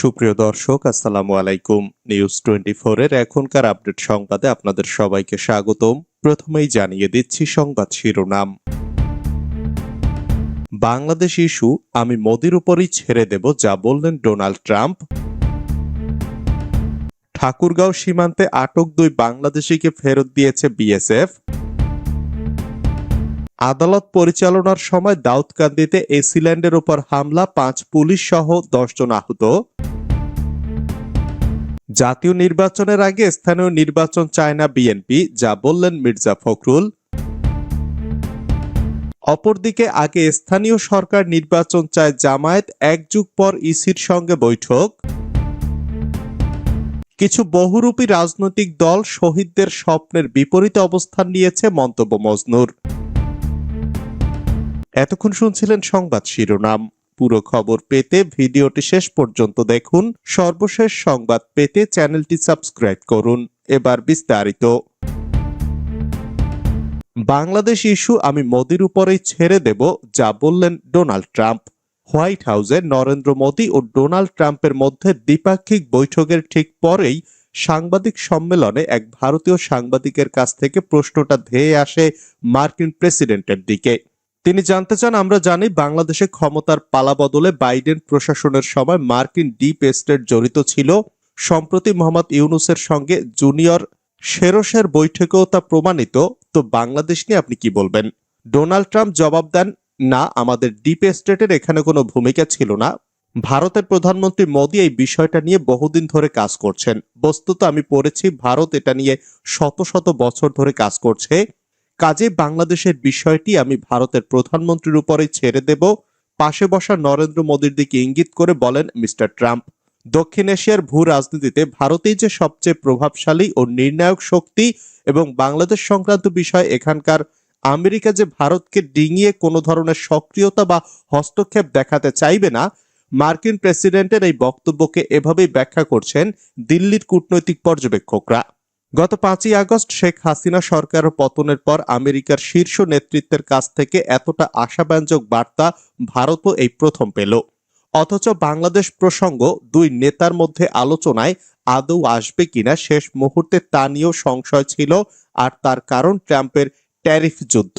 সুপ্রিয় দর্শক, আসসালামু আলাইকুম। নিউজ টোয়েন্টি এর এখনকার আপডেট সংবাদে আপনাদের সবাইকে স্বাগতম। প্রথমেই জানিয়ে দিচ্ছি সংবাদ শিরোনাম। বাংলাদেশ ইস্যু, আমি মোদির উপরই ছেড়ে দেব, যা বললেন ডোনাল্ড ট্রাম্প। ঠাকুরগাঁও সীমান্তে আটক দুই বাংলাদেশিকে ফেরত দিয়েছে বিএসএফ। আদালত পরিচালনার সময় দাউদকান্দিতে এসিল্যান্ডের উপর হামলা, পাঁচ পুলিশ সহ দশজন আহত। জাতীয় নির্বাচনের আগে স্থানীয় নির্বাচন চায় না বিএনপি, যা বললেন মির্জা ফখরুল। অপরদিকে আগে স্থানীয় সরকার নির্বাচন চায় জামায়াত, এক যুগ পর ইসির সঙ্গে বৈঠক। কিছু বহুরূপী রাজনৈতিক দল শহীদদের স্বপ্নের বিপরীত অবস্থান নিয়েছে মন্তব্য মজনুর। এতক্ষণ শুনছিলেন সংবাদ শিরোনাম। পুরো খবর পেতে ভিডিওটি শেষ পর্যন্ত দেখুন। সর্বশেষ সংবাদ পেতে চ্যানেলটি সাবস্ক্রাইব করুন। এবার বিস্তারিত। বাংলাদেশ ইস্যু আমি মোদির উপরেই ছেড়ে দেব, যা বললেন ডোনাল্ড ট্রাম্প। হোয়াইট হাউসে নরেন্দ্র মোদী ও ডোনাল্ড ট্রাম্পের মধ্যে দ্বিপাক্ষিক বৈঠকের ঠিক পরেই সাংবাদিক সম্মেলনে এক ভারতীয় সাংবাদিকের কাছ থেকে প্রশ্নটা ধেয়ে আসে মার্কিন প্রেসিডেন্টের দিকে। তিনি জানতে চান, আমরা জানি বাংলাদেশে ক্ষমতার পালা বদলে বাইডেন প্রশাসনের সময় মার্কিন ডিপ এস্টেট জড়িত ছিল। সম্প্রতি মোহাম্মদ ইউনুসের সঙ্গে জুনিয়র শেরোসের বৈঠকেও তা প্রমাণিত। তো বাংলাদেশ নিয়ে আপনি কি বলবেন? ডোনাল্ড ট্রাম্প জবাব দেন, না, আমাদের ডিপ এস্টেটের এখানে কোনো ভূমিকা ছিল না। ভারতের প্রধানমন্ত্রী মোদী এই বিষয়টা নিয়ে বহুদিন ধরে কাজ করছেন। বস্তুত আমি পড়েছি, ভারত এটা নিয়ে শত শত বছর ধরে কাজ করছে। কাজে বাংলাদেশের বিষয়টি আমি ভারতের প্রধানমন্ত্রীর উপরে ছেড়ে দেব। পাশে বসা নরেন্দ্র মোদীর দিকে ইঙ্গিত করে বলেন মিস্টার ট্রাম্প, দক্ষিণ এশিয়ার ভূ রাজনীতিতে ভারতেই যে সবচেয়ে প্রভাবশালী ও নির্ণায়ক শক্তি এবং বাংলাদেশ সংক্রান্ত বিষয় এখানকার, আমেরিকা যে ভারতকে ডিঙিয়ে কোনো ধরনের সক্রিয়তা বা হস্তক্ষেপ দেখাতে চাইবে না, মার্কিন প্রেসিডেন্টের এই বক্তব্যকে এভাবেই ব্যাখ্যা করছেন দিল্লির কূটনৈতিক পর্যবেক্ষকরা। গত পাঁচই আগস্ট শেখ হাসিনা সরকার পতনের পর আমেরিকার শীর্ষ নেতৃত্বের কাছ থেকে এতটা আশাব্যঞ্জক বার্তা ভারতও এই প্রথম পেল। অথচ বাংলাদেশ প্রসঙ্গ দুই নেতার মধ্যে আলোচনায় আদৌ আসবে কিনা শেষ মুহূর্তে তা নিয়েও সংশয় ছিল আর তার কারণ ট্রাম্পের ট্যারিফ যুদ্ধ।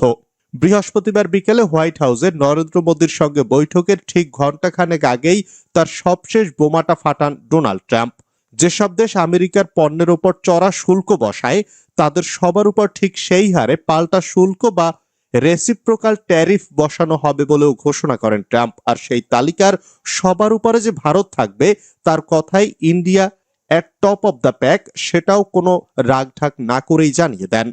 বৃহস্পতিবার বিকেলে হোয়াইট হাউসে নরেন্দ্র মোদীর সঙ্গে বৈঠকের ঠিক ঘণ্টাখানেক আগেই তার সবশেষ বোমাটা ফাটান ডোনাল্ড ট্রাম্প। যেসব দেশ আমেরিকার পণ্যের উপর চড়া শুল্ক বসায়, তাদের সবার উপর ঠিক সেই হারে পাল্টা শুল্ক বা রেসিপ্রোকাল ট্যারিফ বসানো হবে বলেও ঘোষণা করেন ট্রাম্প। আর সেই তালিকার সবার উপরে যে ভারত থাকবে, তার কথাই India at top of the pack সেটাও কোনো রাগঢাক না করেই জানিয়ে দেন।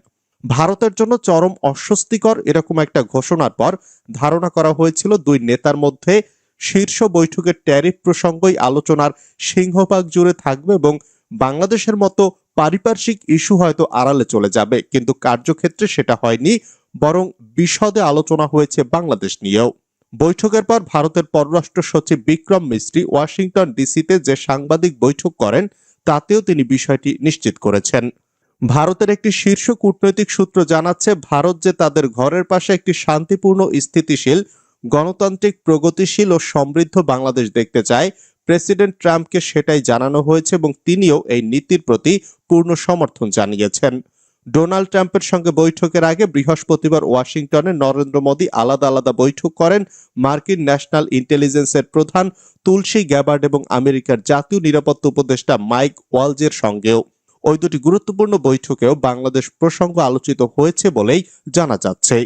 ভারতের জন্য চরম অস্বস্তিকর এরকম একটা ঘোষণার পর ধারণা করা হয়েছিল দুই নেতার মধ্যে শীর্ষ বৈঠকের ট্যারিফ প্রসঙ্গই আলোচনার সিংহভাগ জুড়ে থাকবে এবং বাংলাদেশের মতো পারিপার্শ্বিক ইস্যু হয়তো আড়ালে চলে যাবে। কিন্তু কার্যক্ষেত্রে সেটা হয়নি, বরং বিশদে আলোচনা হয়েছে বাংলাদেশ নিয়েও। বৈঠকের পর ভারতের পররাষ্ট্র সচিব বিক্রম মিস্ত্রি ওয়াশিংটন ডিসিতে যে সাংবাদিক বৈঠক করেন, তাতেও তিনি বিষয়টি নিশ্চিত করেছেন। ভারতের একটি শীর্ষ কূটনৈতিক সূত্র জানাচ্ছে, ভারত যে তাদের ঘরের পাশে একটি শান্তিপূর্ণ স্থিতিশীল গণতান্ত্রিক প্রগতিশীল ও সমৃদ্ধ বাংলাদেশ দেখতে চায়। প্রেসিডেন্ট ট্রাম্পকে সেটাই জানানো হয়েছে এবং তিনিও এই নীতির প্রতি পূর্ণ সমর্থন জানিয়েছেন। ডোনাল্ড ট্রাম্পের সঙ্গে বৈঠকের আগে বৃহস্পতিবার ওয়াশিংটনে নরেন্দ্র মোদী আলাদা আলাদা বৈঠক করেন। মার্কিন ন্যাশনাল ইন্টেলিজেন্সের প্রধান তুলসী গ্যাবার্ড এবং আমেরিকার জাতীয় নিরাপত্তা উপদেষ্টা মাইক ওয়ালজের সঙ্গেও। ওই দুটি গুরুত্বপূর্ণ বৈঠকেও বাংলাদেশ প্রসঙ্গ আলোচিত হয়েছে বলেই জানা যাচ্ছে।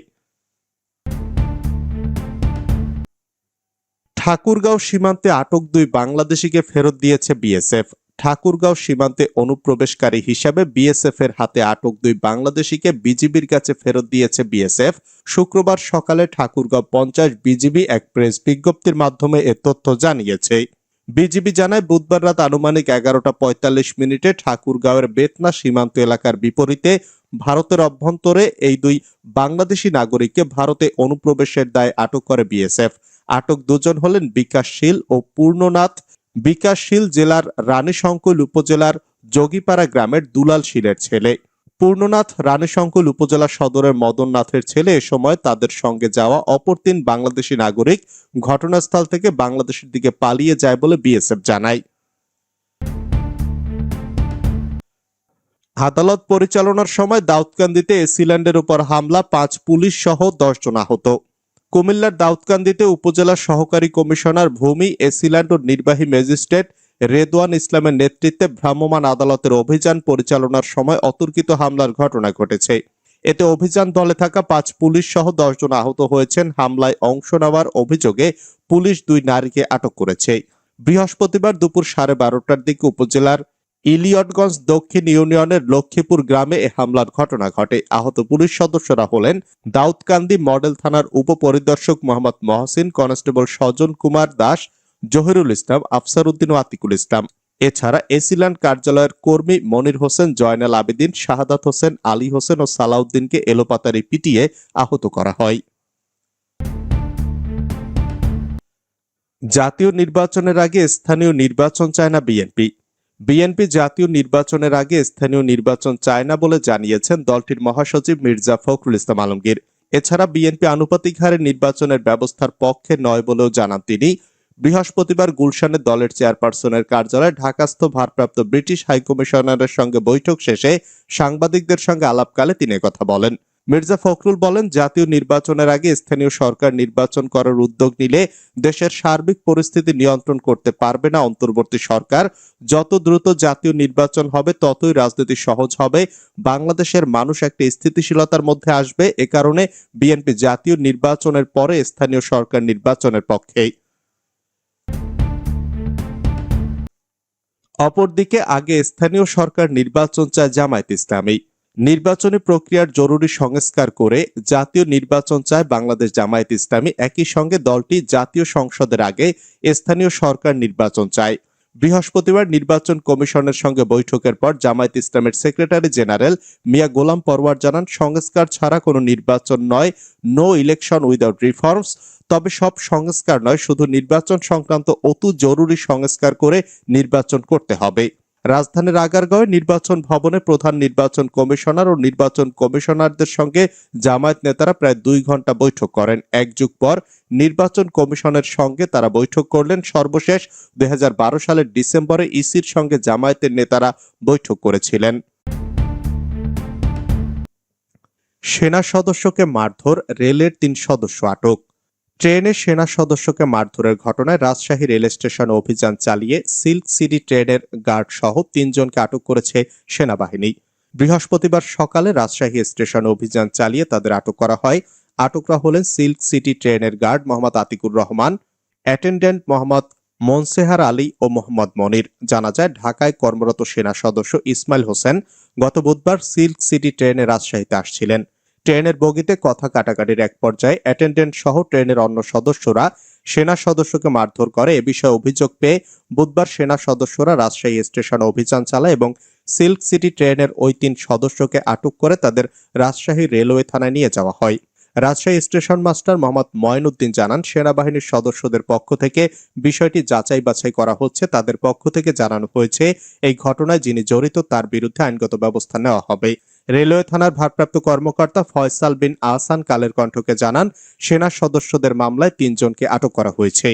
ঠাকুরগাঁও সীমান্তে আটক দুই বাংলাদেশিকে ফেরত দিয়েছে বিএসএফ। ঠাকুরগাঁও সীমান্তে অনুপ্রবেশকারী হিসাবে বিএসএফ এর হাতে আটক দুই বাংলাদেশিকে বিজিবির কাছে ফেরত দিয়েছে বিএসএফ। শুক্রবার সকালে ঠাকুরগাঁও পঞ্চাশ বিজিবি এক প্রেস বিজ্ঞপ্তির মাধ্যমে এ তথ্য জানিয়েছে। বিজিবি জানায়, বুধবার রাত আনুমানিক এগারোটা পঁয়তাল্লিশ মিনিটে ঠাকুরগাঁওয়ের বেতনা সীমান্ত এলাকার বিপরীতে ভারতের অভ্যন্তরে এই দুই বাংলাদেশি নাগরিককে ভারতে অনুপ্রবেশের দায়ে আটক করে বিএসএফ। আটক দুজন হলেন বিকাশশীল ও পূর্ণনাথ। বিকাশশীল জেলার রানীশঙ্কুল উপজেলার যোগীপাড়া গ্রামের দুলাল শীলের ছেলে। পূর্ণনাথ রানীশঙ্কুল উপজেলা সদরের মদননাথের ছেলে এ সময় তাদের সঙ্গে যাওয়া অপর তিন বাংলাদেশি নাগরিক ঘটনাস্থল থেকে বাংলাদেশের দিকে পালিয়ে যায় বলে বিএসএফ জানায়। আদালত পরিচালনার সময় দাউদকান্দিতে এসিল্যান্ডের উপর হামলা, পাঁচ পুলিশ সহ দশ জন আহত। কুমিল্লার দাউদকান্দিতে উপজেলা সহকারী কমিশনার ভূমি এসিল্যান্ড ও নির্বাহী ম্যাজিস্ট্রেট রেদওয়ান ইসলামের নেতৃত্বে ভ্রাম্যমাণ আদালতের অভিযান পরিচালনার সময় অতর্কিত হামলার ঘটনা ঘটেছে। এতে অভিযান দলে থাকা পাঁচ পুলিশ সহ দশজন আহত হয়েছেন। হামলায় অংশ নেওয়ার অভিযোগে পুলিশ দুই নারীকে আটক করেছে। বৃহস্পতিবার দুপুর সাড়ে বারোটার দিকে উপজেলার ইলিয়টগঞ্জ দক্ষিণ ইউনিয়নের লক্ষ্মীপুর গ্রামে এ হামলার ঘটনা ঘটে। আহত পুলিশ সদস্যরা হলেন দাউদকান্দি মডেল থানার উপপরিদর্শক মোহাম্মদ মহসিন, কনস্টেবল স্বজন কুমার দাস, জহিরুল ইসলাম আফসার উদ্দিন ও আতিকুল ইসলাম। এছাড়া এসিল্যান্ড কার্যালয়ের কর্মী মনির হোসেন, জয়নাল আবেদিন, শাহাদাত হোসেন, আলী হোসেন ও সালাউদ্দিনকে এলোপাতারি পিটিয়ে আহত করা হয়। জাতীয় নির্বাচনের আগে স্থানীয় নির্বাচন চায় না বিএনপি। বিএনপি জাতীয় নির্বাচনের আগে স্থানীয় নির্বাচন চায় না বলে জানিয়েছেন দলটির মহাসচিব মির্জা ফখরুল ইসলাম আলমগীর। এছাড়া বিএনপি আনুপাতিক হারে নির্বাচনের ব্যবস্থার পক্ষে নয় বলেও জানান তিনি। বৃহস্পতিবার গুলশানে দলের চেয়ারপারসনের কার্যালয়ে ঢাকাস্থ ভারপ্রাপ্ত ব্রিটিশ হাইকমিশনারের সঙ্গে বৈঠক শেষে সাংবাদিকদের সঙ্গে আলাপকালে তিনি কথা বলেন। মির্জা ফখরুল বলেন, জাতীয় নির্বাচনের আগে স্থানীয় সরকার নির্বাচন করার উদ্যোগ নিলে দেশের সার্বিক পরিস্থিতি নিয়ন্ত্রণ করতে পারবে না অন্তর্বর্তী সরকার। যত দ্রুত জাতীয় নির্বাচন হবে, ততই রাজনীতি সহজ হবে। বাংলাদেশের মানুষ একটি স্থিতিশীলতার মধ্যে আসবে। এ কারণে বিএনপি জাতীয় নির্বাচনের পরে স্থানীয় সরকার নির্বাচনের পক্ষেই। অপরদিকে, আগে স্থানীয় সরকার নির্বাচন চায় জামায়াত ইসলামী। নির্বাচনী প্রক্রিয়ার জরুরি সংস্কার করে জাতীয় নির্বাচন চায় বাংলাদেশ জামায়াত ইসলামী। একই সঙ্গে দলটি জাতীয় সংসদের আগে স্থানীয় সরকার নির্বাচন চায়। বৃহস্পতিবার নির্বাচন কমিশনের সঙ্গে বৈঠকের পর জামায়াত ইসলামের সেক্রেটারি জেনারেল মিয়া গোলাম পরওয়ার জানান, সংস্কার ছাড়া কোনো নির্বাচন নয় নো ইলেকশন উইদাউট রিফর্মস তবে সব সংস্কার নয়, শুধু নির্বাচন সংক্রান্ত অতি জরুরি সংস্কার করে নির্বাচন করতে হবে। রাজধানীর আগারগাঁওয়ে নির্বাচন ভবনে প্রধান নির্বাচন কমিশনার ও নির্বাচন কমিশনারদের সঙ্গে জামায়াত নেতারা প্রায় দুই ঘণ্টা বৈঠক করেন। এক যুগ পর নির্বাচন কমিশনের সঙ্গে তারা বৈঠক করলেন। সর্বশেষ দু হাজার বারো সালের ডিসেম্বরে ইসির সঙ্গে জামায়াতের নেতারা বৈঠক করেছিলেন। সেনা সদস্যকে মারধর, রেলের তিন সদস্য আটক। ট্রেনে সেনা সদস্যকে মারধরের ঘটনায় রাজশাহী রেল স্টেশন অভিযান চালিয়ে সিল্ক সিটি ট্রেনের গার্ড সহ তিনজনকে আটক করেছে সেনাবাহিনী। বৃহস্পতিবার সকালে রাজশাহী স্টেশন অভিযান চালিয়ে তাদের আটক করা হয়। আটকরা হলেন সিল্ক সিটি ট্রেনের গার্ড মোহাম্মদ আতিকুর রহমান, অ্যাটেন্ডেন্ট মোহাম্মদ মনসেহার আলী ও মোহাম্মদ মনির। জানা যায়, ঢাকায় কর্মরত সেনা সদস্য ইসমাইল হোসেন গত বুধবার সিল্ক সিটি ট্রেনে রাজশাহীতে আসছিলেন। ট্রেনের বগিতে কথা কাটাকাটির এক পর্যায়ে অ্যাটেন্ডেন্ট সহ ট্রেনের অন্য সদস্যরা সেনা সদস্যকে মারধর করে। এ বিষয়ে অভিযোগ পেয়ে বুধবার সেনা সদস্যরা রাজশাহী স্টেশনে অভিযান চালায় এবং সিল্ক সিটি ট্রেনের ওই তিন সদস্যকে আটক করে তাদের রাজশাহী রেলওয়ে থানায় নিয়ে যাওয়া হয়। রাজশাহী স্টেশন মাস্টার মোহাম্মদ ময়নুদ্দিন জানান, সেনাবাহিনীর সদস্যদের পক্ষ থেকে বিষয়টি যাচাই বাছাই করা হচ্ছে। তাদের পক্ষ থেকে জানানো হয়েছে, এই ঘটনায় যিনি জড়িত তার বিরুদ্ধে আইনগত ব্যবস্থা নেওয়া হবে। রেলওয়ে থানার ভারপ্রাপ্ত কর্মকর্তা ফয়সাল বিন আহসান কালের কণ্ঠকে জানান, সেনা সদস্যদের মামলায় তিনজনকে আটক করা হয়েছে।